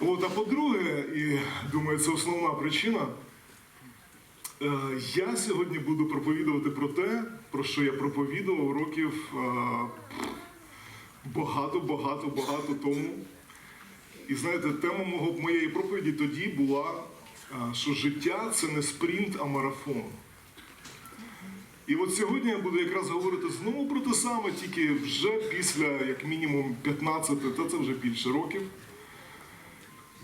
От, а по-друге, і думаю, це основна причина. е, Я сьогодні буду проповідувати про те, про що я проповідував років е, багато, багато, багато тому. І знаєте, тема мого, моєї проповіді тоді була, е, що життя це не спринт, а марафон. І от сьогодні я буду якраз говорити знову про те саме, тільки вже після як мінімум 15, та це вже більше років.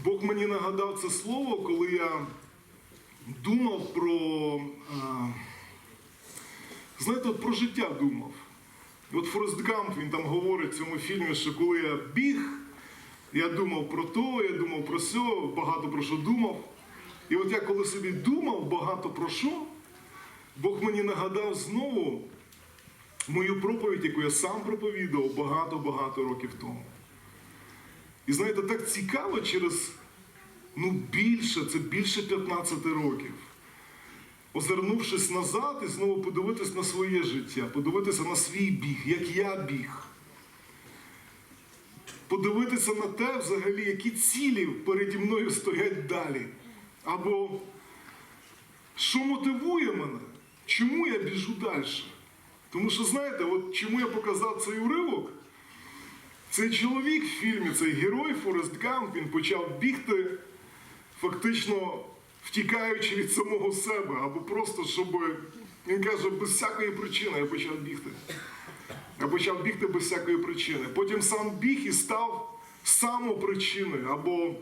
Бог мені нагадав це слово, коли я думав про, а, знаєте, от про життя думав. От Форест Гамп, він там говорить в цьому фільмі, що коли я біг, я думав про то, я думав про сьо, багато про що думав. І от я коли собі думав багато про що, Бог мені нагадав знову мою проповідь, яку я сам проповідував багато-багато років тому. І знаєте, так цікаво через ну, більше, це більше 15 років. Озирнувшись назад і знову подивитись на своє життя, подивитися на свій біг, як я біг. Подивитися на те, взагалі, які цілі переді мною стоять далі. Або що мотивує мене, чому я біжу далі. Тому що, знаєте, от чому я показав цей уривок? Цей чоловік в фільмі, цей герой Форест Гамп, він почав бігти, фактично втікаючи від самого себе, або просто, щоб, він каже, без всякої причини я почав бігти. Я почав бігти без всякої причини. Потім сам біг і став самопричиною або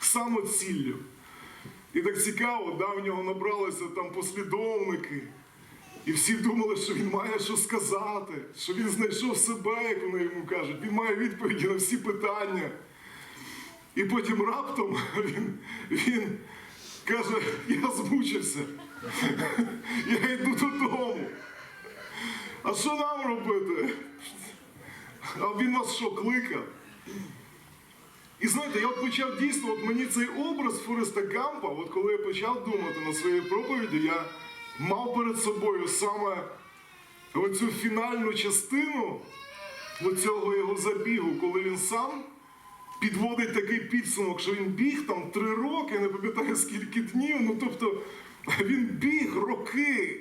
самоціллю. І так цікаво, да, в нього набралися там послідовники. І всі думали, що він має що сказати, що він знайшов себе, як вони йому кажуть. Він має відповіді на всі питання. І потім раптом він, він каже, я змучився. Я йду додому. А що нам робити? А він нас що, кликав? І знаєте, я от почав дійсно, от мені цей образ Фореста Гампа, от коли я почав думати на своїй проповіді, я мав перед собою саме оцю фінальну частину оцього його забігу, коли він сам підводить такий підсумок, що він біг там три роки, не пам'ятаю скільки днів. Ну тобто він біг роки.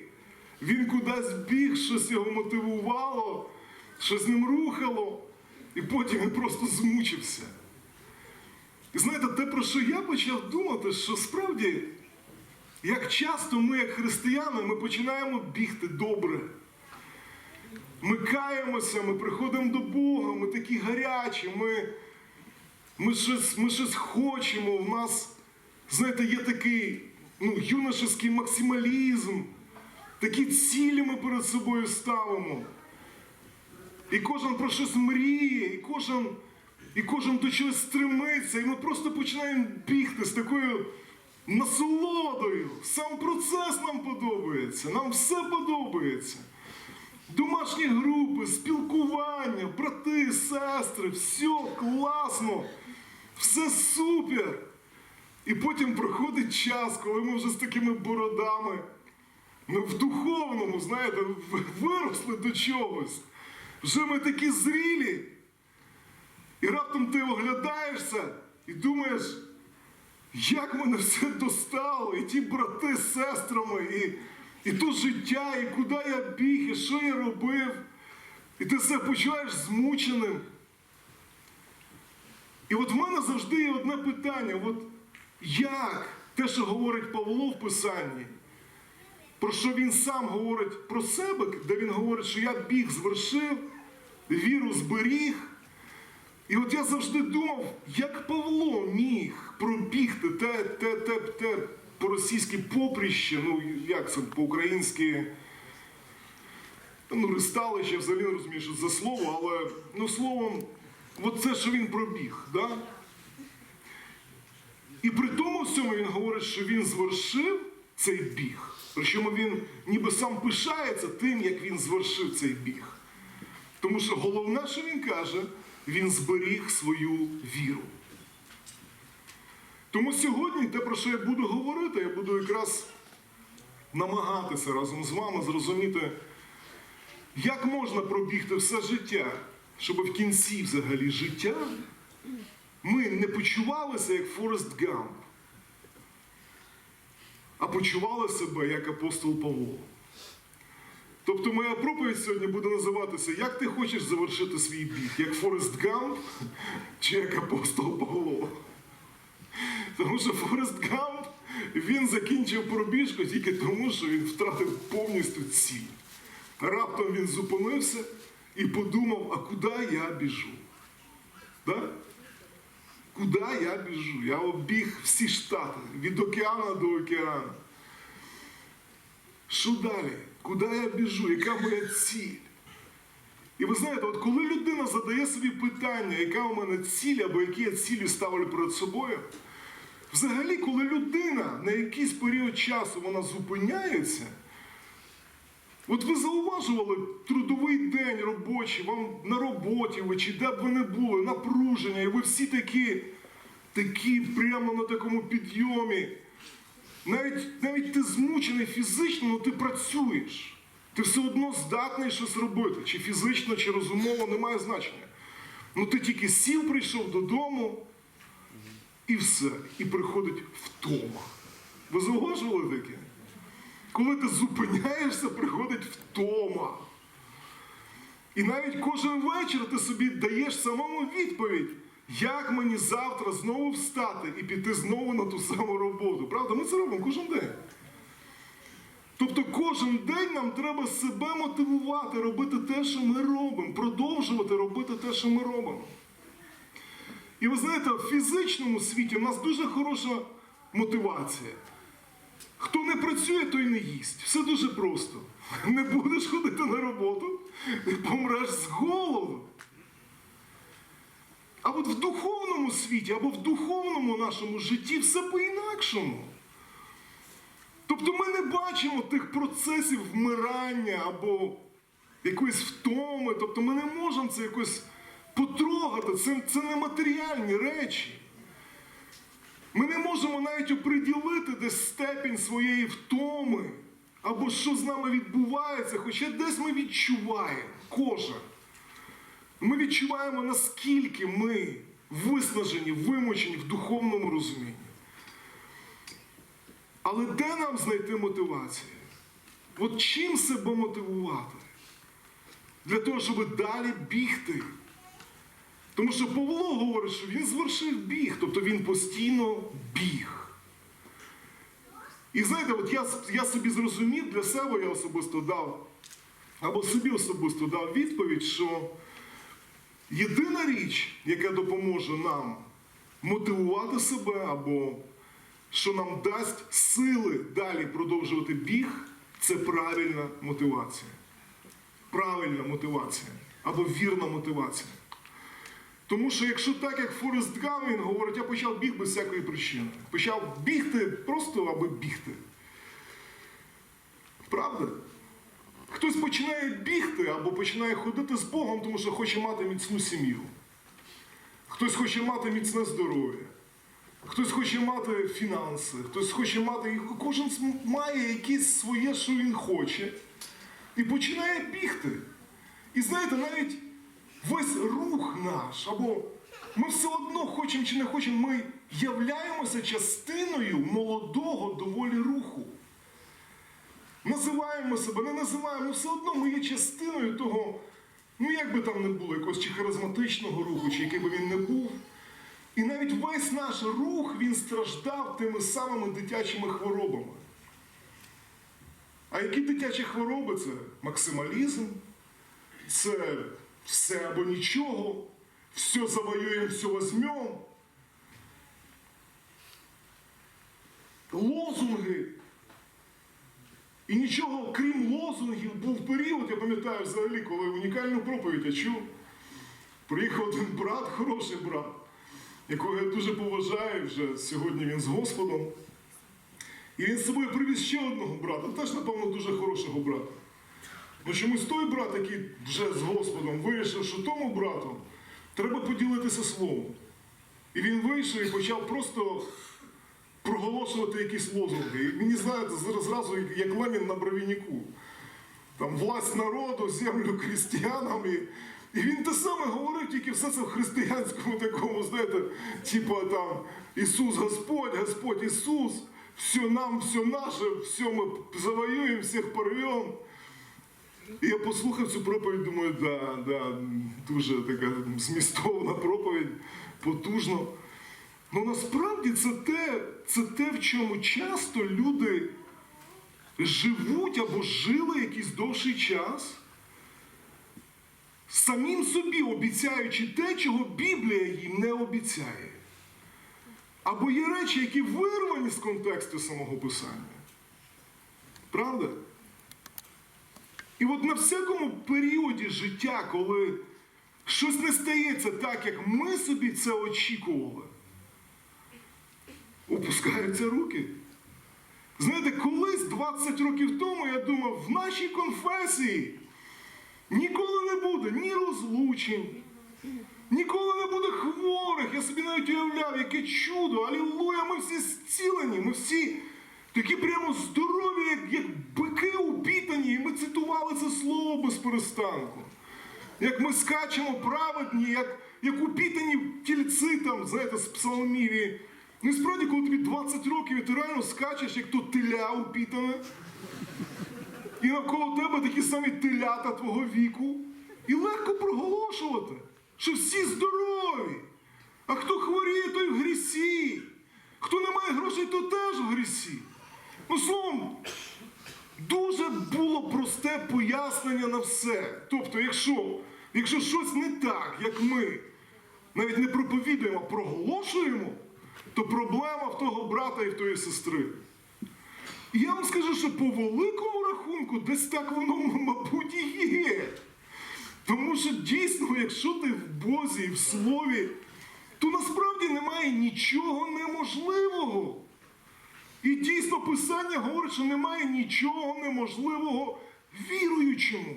Він кудись біг, щось його мотивувало, що з ним рухало, і потім він просто змучився. І знаєте, те, про що я почав думати, що справді, як часто ми, як християни, ми починаємо бігти добре. Ми каємося, ми приходимо до Бога, ми такі гарячі, ми, ми, щось, ми щось хочемо. В нас, знаєте, є такий ну, юношеський максималізм, такі цілі ми перед собою ставимо. І кожен про щось мріє, і кожен, і кожен до чогось стремиться, і ми просто починаємо бігти з такою насолодою. Сам процес нам подобається, нам все подобається. Домашні групи, спілкування, брати, сестри, все класно, все супер. І потім проходить час, коли ми вже з такими бородами, ну в духовному, знаєте, виросли до чогось. Вже ми такі зрілі. І раптом ти оглядаєшся і думаєш, як мене все достало, і ті брати з сестрами, і, і то життя, і куди я біг, і що я робив. І ти себе почуваєш змученим. І от в мене завжди є одне питання: от як те, що говорить Павло в Писанні, про що він сам говорить про себе, де він говорить, що я біг звершив, віру зберіг. І от я завжди думав, як Павло міг те, те, те, те по-російськи попріще, ну як це по-українськи, ну, ристалище, я взагалі не розумію, що за слово, але ну словом, от це, що він пробіг. Да? І при тому всьому він говорить, що він звершив цей біг. Причому він ніби сам пишається тим, як він звершив цей біг. Тому що головне, що він каже, він зберіг свою віру. Тому сьогодні те, про що я буду говорити, я буду якраз намагатися разом з вами зрозуміти, як можна пробігти все життя, щоб в кінці взагалі життя ми не почувалися як Форест Гамп, а почували себе як апостол Павло. Тобто моя проповідь сьогодні буде називатися Як ти хочеш завершити свій біг? Як Форест Гамп чи як апостол Павло? Тому що Форест Гамп він закінчив пробіжку тільки тому, що він втратив повністю ціль. Раптом він зупинився і подумав, а куди я біжу? Да? Куди я біжу? Я обіг всі штати від океану до океану. Що далі? Куди я біжу? Яка моя ціль? І ви знаєте, от коли людина задає собі питання, яка у мене ціль, або які я цілі ставлю перед собою, взагалі, коли людина на якийсь період часу вона зупиняється, от ви зауважували трудовий день робочий, вам на роботі ви чи де б ви не були, напруження, і ви всі такі, такі прямо на такому підйомі. Навіть, навіть ти змучений фізично, але ти працюєш. Ти все одно здатний щось робити. Чи фізично, чи розумово, немає значення. Ну ти тільки сів, прийшов додому, і все. І приходить втома. Ви зауважували таке? Коли ти зупиняєшся, приходить втома. І навіть кожен вечір ти собі даєш самому відповідь, як мені завтра знову встати і піти знову на ту саму роботу. Правда, ми це робимо кожен день. Тобто кожен день нам треба себе мотивувати, робити те, що ми робимо, продовжувати робити те, що ми робимо. І ви знаєте, в фізичному світі в нас дуже хороша мотивація. Хто не працює, той не їсть. Все дуже просто. Не будеш ходити на роботу, помреш з голоду. А от в духовному світі або в духовному нашому житті все по-інакшому. Тобто ми не бачимо тих процесів вмирання або якоїсь втоми. Тобто ми не можемо це якось потрогати. Це, це не матеріальні речі. Ми не можемо навіть оприділити десь степінь своєї втоми, або що з нами відбувається, хоча десь ми відчуваємо кожен. Ми відчуваємо, наскільки ми виснажені, вимучені в духовному розумінні. Але де нам знайти мотивацію? От чим себе мотивувати? Для того, щоб далі бігти. Тому що Павло говорить, що він звершив біг, тобто він постійно біг. І знаєте, от я, я собі зрозумів для себе, я особисто дав, або собі особисто дав відповідь, що єдина річ, яка допоможе нам мотивувати себе, або що нам дасть сили далі продовжувати біг, це правильна мотивація. Правильна мотивація або вірна мотивація. Тому що якщо так, як Форест Гам, він говорить, я почав біг без всякої причини. Почав бігти просто аби бігти. Правда? Хтось починає бігти або починає ходити з Богом, тому що хоче мати міцну сім'ю. Хтось хоче мати міцне здоров'я. Хтось хоче мати фінанси, хтось хоче мати. Кожен має якесь своє, що він хоче. І починає бігти. І знаєте, навіть весь рух наш, або ми все одно хочемо чи не хочемо, ми являємося частиною молодого доволі руху. Називаємо себе, не називаємо, все одно ми є частиною того, ну як би там не було, якогось чи харизматичного руху, чи який би він не був. І навіть весь наш рух він страждав тими самими дитячими хворобами. А які дитячі хвороби? Це максималізм, це все або нічого, все завоюємо, все возьмемо. Лозунги. І нічого, крім лозунгів, був період, я пам'ятаю взагалі, коли унікальну проповідь я чув. Приїхав один брат, хороший брат, якого я дуже поважаю, вже сьогодні він з Господом. І він з собою привіз ще одного брата, теж, напевно, дуже хорошого брата. Ну чомусь той брат, який вже з Господом, вирішив, що тому брату треба поділитися словом. І він вийшов і почав просто проголошувати якісь лозунги. І мені знаєте, зра- зразу як Ленін на бровініку. Там власть народу, землю крістіянам. І, І він те саме говорив, тільки все це в християнському такому, знаєте, типу там Ісус Господь, Господь Ісус, все нам, все наше, все ми завоюємо, всіх порвемо. І я послухав цю проповідь, думаю, да, да, дуже така змістовна проповідь, потужна. Ну насправді це те, це те, в чому часто люди живуть або жили якийсь довший час, самим собі обіцяючи те, чого Біблія їм не обіцяє. Або є речі, які вирвані з контексту самого Писання. Правда? І от на всякому періоді життя, коли щось не стається так, як ми собі це очікували, опускаються руки. Знаєте, колись 20 років тому я думав, в нашій конфесії ніколи не буде ні розлучень, ніколи не буде хворих. Я собі навіть уявляв, яке чудо, алілуя, ми всі зцілені, ми всі такі прямо здорові, як, як бики упітані, і ми цитували це слово без перестанку. Як ми скачемо праведні, як, як упітані тільці там, знаєте, з псалмів. Ну справді, коли тобі 20 років і ти реально скачеш, як то теля упітане, і навколо тебе такі самі телята твого віку, і легко проголошувати, що всі здорові. А хто хворіє, той в грісі. Хто не має грошей, то теж в грісі. Ну, словом, дуже було просте пояснення на все. Тобто, якщо, якщо щось не так, як ми навіть не проповідуємо, а проголошуємо, то проблема в того брата і в тої сестри. І я вам скажу, що по великому рахунку десь так воно, мабуть, і є. Тому що дійсно, якщо ти в Бозі і в Слові, то насправді немає нічого неможливого. І дійсно Писання говорить, що немає нічого неможливого віруючому.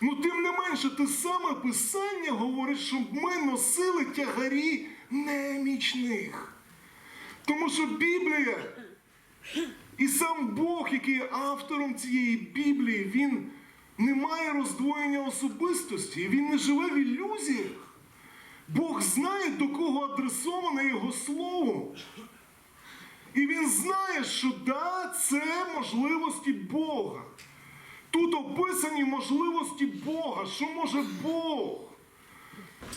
Ну, тим не менше, те саме Писання говорить, щоб ми носили тягарі немічних. Тому що Біблія і сам Бог, який є автором цієї Біблії, він не має роздвоєння особистості, він не живе в ілюзіях. Бог знає, до кого адресоване його слово. І він знає, що да, це можливості Бога. Тут описані можливості Бога, що може Бог,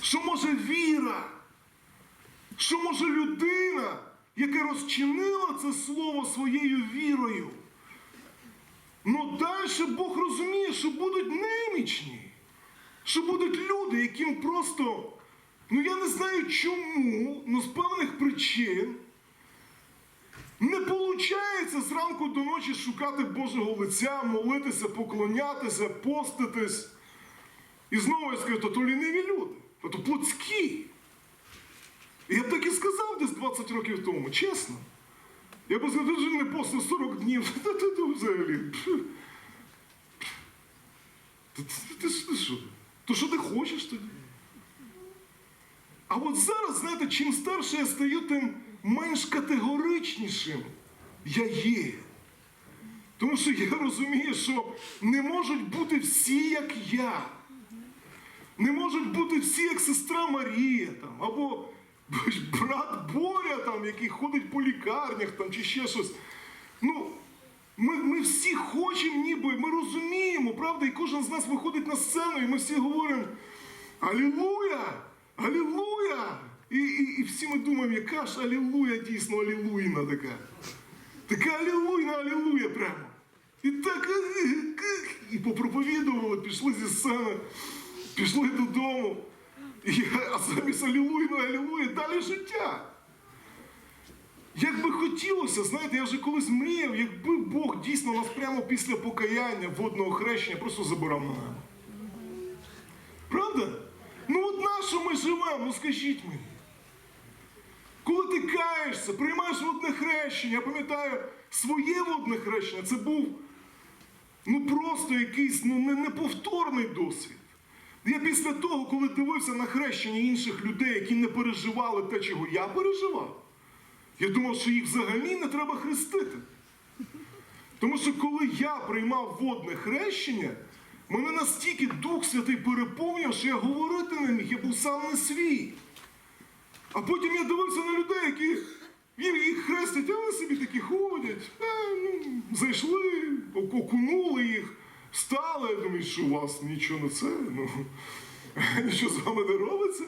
що може віра, що може людина, яка розчинила це слово своєю вірою. Ну далі Бог розуміє, що будуть немічні, що будуть люди, яким просто, ну я не знаю чому, ну з певних причин. Не виходить зранку до ночі шукати Божого лиця, молитися, поклонятися, поститись. І знову я скажу, то, то ліниві люди, то, то плотські. Я б так і сказав десь 20 років тому, чесно. Я б сказав, ж не постив 40 днів. Взагалі. ти що? То що ти хочеш тоді? А от зараз, знаєте, чим старше я стаю, тим менш категоричнішим я є. Тому що я розумію, що не можуть бути всі, як я. Не можуть бути всі, як сестра Марія, там, або брат Боря, там, який ходить по лікарнях там, чи ще щось. Ну, ми, ми всі хочемо, ніби, ми розуміємо, правда, і кожен з нас виходить на сцену, і ми всі говоримо Алілуя! Алілуя! І, і, і всі ми думаємо, яка ж алілуя дійсно алілуїна така. Така алілуйна, алілуя прямо. І так і попроповідували, пішли зі сцени, пішли додому. І, а замість алілуйна, алілуя, далі життя. Як би хотілося, знаєте, я вже колись мріяв, якби Бог дійсно нас прямо після покаяння водного хрещення просто забирав на небо. Правда? Ну от на що ми живемо, ну скажіть мені. Коли каєшся, приймаєш водне хрещення, я пам'ятаю, своє водне хрещення, це був ну просто якийсь ну, неповторний досвід. Я після того, коли дивився на хрещення інших людей, які не переживали те, чого я переживав, я думав, що їх взагалі не треба хрестити. Тому що коли я приймав водне хрещення, Мене настільки Дух Святий переповнював, що я говорити не міг, я був сам не свій. А потім я дивився на людей, які їх хрестять, а вони собі такі ходять. Е, ну, зайшли, окунули їх, встали. Я думаю, що у вас нічого не це, ну, нічого з вами не робиться.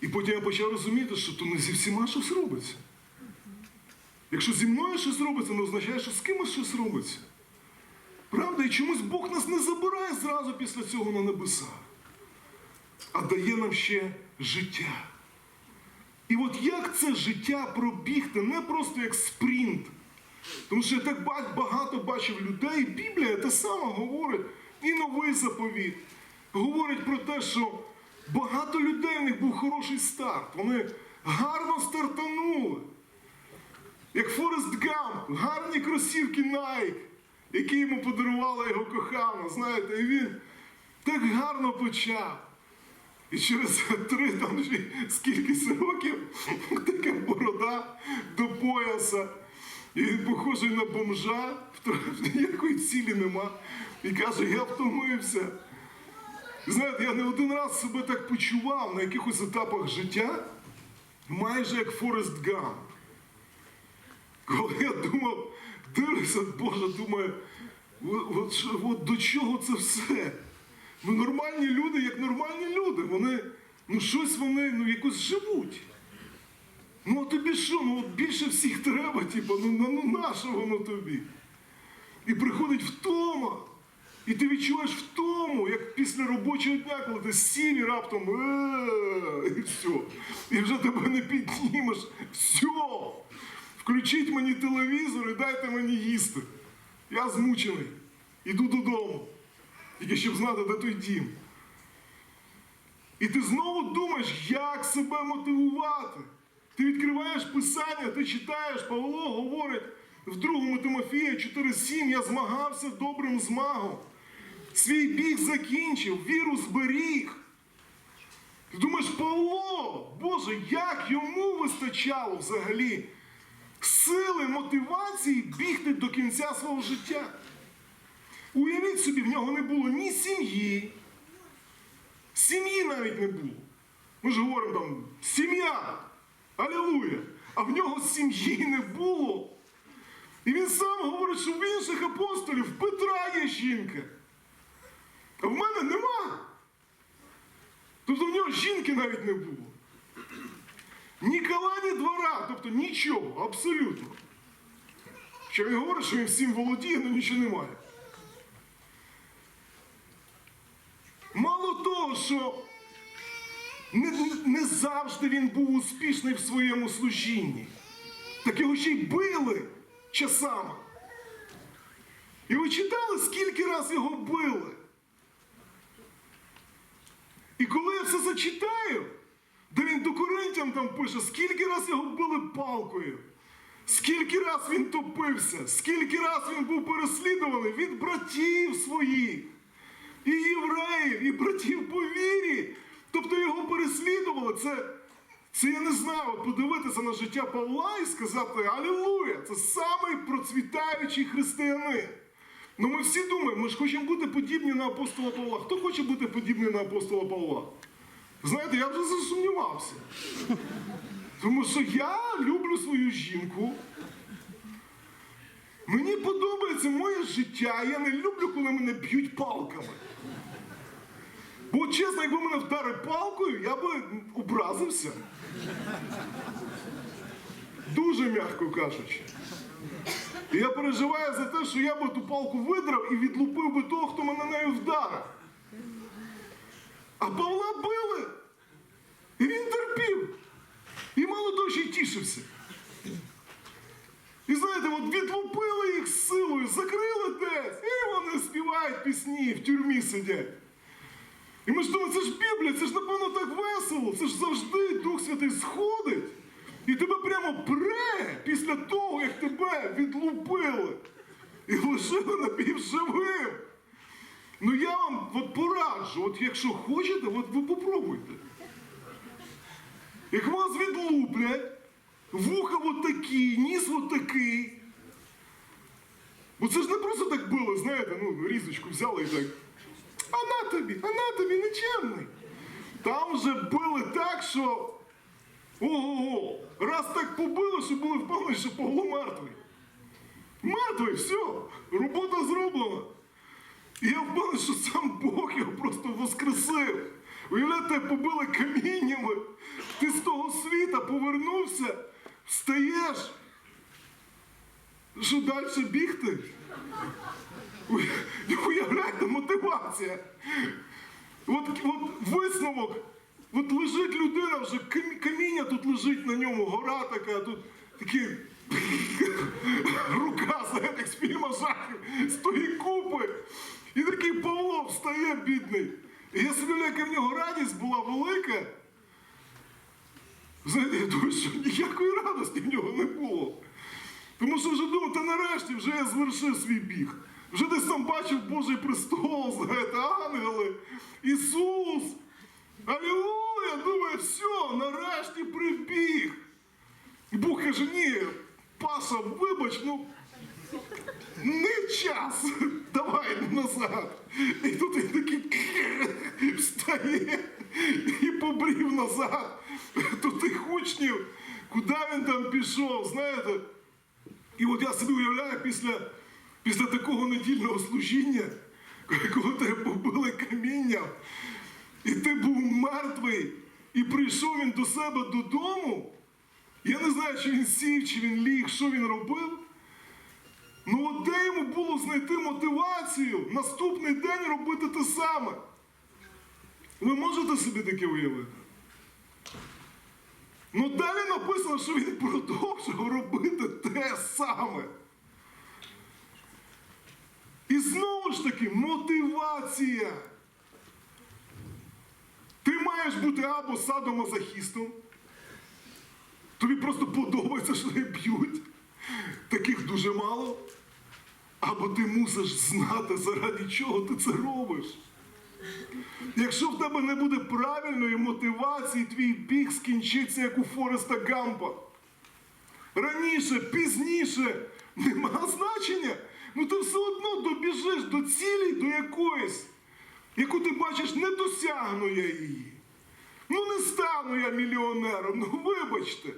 І потім я почав розуміти, що то не зі всіма щось робиться. Якщо зі мною щось робиться, не означає, що з кимось щось робиться. Правда, і чомусь Бог нас не забирає зразу після цього на небеса, а дає нам ще життя. І от як це життя пробігти, не просто як спринт. Тому що я так багато бачив людей, Біблія те саме говорить, і новий заповіт. Говорить про те, що багато людей в них був хороший старт. Вони гарно стартанули. Як Форест Гамп, гарні кросівки Nike, які йому подарувала його кохана. Знаєте, і він так гарно почав. І через три там ще скількись років така борода до пояса. І він похожий на бомжа, втра- ніякої цілі нема. І каже, я втомився. Знаєте, я не один раз себе так почував на якихось етапах життя, майже як Форест Гамп. Коли я думав, дивлюся, Боже, думаю, от, от, от до чого це все? Ну, нормальні люди, як нормальні люди, вони, ну щось вони, ну якось живуть. Ну а тобі що? Ну от більше всіх треба, типу, ну, ну, ну на воно тобі? І приходить втома. І ти відчуваєш втому, як після робочого дня, коли ти сів і раптом і все. І вже тебе не піднімеш. Все. Включіть мені телевізор і дайте мені їсти. Я змучений. Іду додому. Тільки щоб знати, де той дім. І ти знову думаєш, як себе мотивувати. Ти відкриваєш писання, ти читаєш, Павло говорить в другому Тимофія 4,7 я змагався добрим змагом. Свій біг закінчив, віру зберіг. Ти думаєш, Павло, Боже, як йому вистачало взагалі сили, мотивації бігти до кінця свого життя? Уявіть собі, в нього не було ні сім'ї, сім'ї навіть не було. Ми ж говоримо там сім'я, алілуя. А в нього сім'ї не було. І він сам говорить, що в інших апостолів Петра є жінка. А в мене нема. Тобто в нього жінки навіть не було. Ні кола, ні двора, тобто нічого, абсолютно. Що він говорить, що він всім володіє, але нічого немає. Мало того, що не, не- завжди він був успішний в своєму служінні, так його ще й били часами. І ви читали, скільки раз його били? І коли я все зачитаю, де він до Коринтян там пише, скільки раз його били палкою, скільки раз він топився, скільки раз він був переслідуваний від братів своїх, і євреїв, і братів по вірі. Тобто його переслідували. Це, це я не знаю, подивитися на життя Павла і сказати Алілуя! Це самий процвітаючий християнин. Ну ми всі думаємо, ми ж хочемо бути подібні на апостола Павла. Хто хоче бути подібний на апостола Павла? Знаєте, я вже засумнівався. Тому що я люблю свою жінку. Мені подобається моє життя, я не люблю, коли мене б'ють палками. Бо чесно, якби мене вдарили палкою, я би образився. Дуже м'яко кажучи. І я переживаю за те, що я би ту палку видрав і відлупив би того, хто мене нею вдарив. А Павла били. І він терпів. І мало того, ще й тішився. І знаєте, от відлупили їх з силою, закрили десь, і вони співають пісні, в тюрмі сидять. І ми ж думаємо, це ж Біблія, це ж напевно так весело, це ж завжди Дух Святий сходить. І тебе прямо пре після того, як тебе відлупили. І лишили напівживим. Ну я вам от пораджу, от якщо хочете, от ви попробуйте. Як вас відлуплять, вуха от такі, ніс от такий. Бо це ж не просто так було, знаєте, ну, різочку взяли і так. А на тобі, а на тобі нечемний. Там вже били так, що. Ого-го! раз так побили, що були впевнені, що Павло мертвий. Мертвий, все, робота зроблена. І я впевнений, що сам Бог його просто воскресив. Уявляєте, побили каміннями, ти з того світа повернувся, встаєш. Що далі бігти? Уя- Уявляєте, мотивація. От, от висновок. От лежить людина, вже каміння тут лежить на ньому, гора така, тут такі рука з фільму жахів, з тої купи. І такий Павло встає, бідний. І я собі яка в нього радість була велика. Знаєте, я думаю, що ніякої радості в нього не було. Тому що вже думав, та нарешті вже я звершив свій біг. Вже десь там бачив Божий престол, знаєте, ангели, Ісус. Алілуя! Думаю, все, нарешті прибіг. І Бог каже, ні, Паша, вибач, ну не час. Давай назад. І тут він такий встає і побрів назад. Тут тих учнів, куди він там пішов, знаєте? І от я собі уявляю після, після такого недільного служіння, коли тебе побили камінням, і ти був мертвий, і прийшов він до себе додому. Я не знаю, чи він сів, чи він ліг, що він робив. Ну от де йому було знайти мотивацію наступний день робити те саме? Ви можете собі таке уявити? Ну далі написано, що він продовжив робити те саме. І знову ж таки, мотивація. Ти маєш бути або садомазохістом. Тобі просто подобається, що тебе б'ють. Таких дуже мало. Або ти мусиш знати, заради чого ти це робиш. Якщо в тебе не буде правильної мотивації, твій біг скінчиться, як у Фореста Гампа. Раніше, пізніше, нема значення. Ну ти все одно добіжиш до цілі, до якоїсь, яку ти бачиш, не досягну я її. Ну не стану я мільйонером, ну вибачте.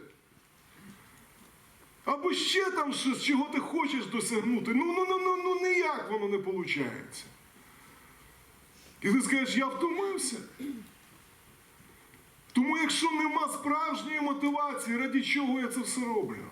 Або ще там щось, чого ти хочеш досягнути. Ну, ну, ну, ну, ну ніяк воно не виходить. І ти скажеш, я втомився. Тому якщо нема справжньої мотивації, раді чого я це все роблю?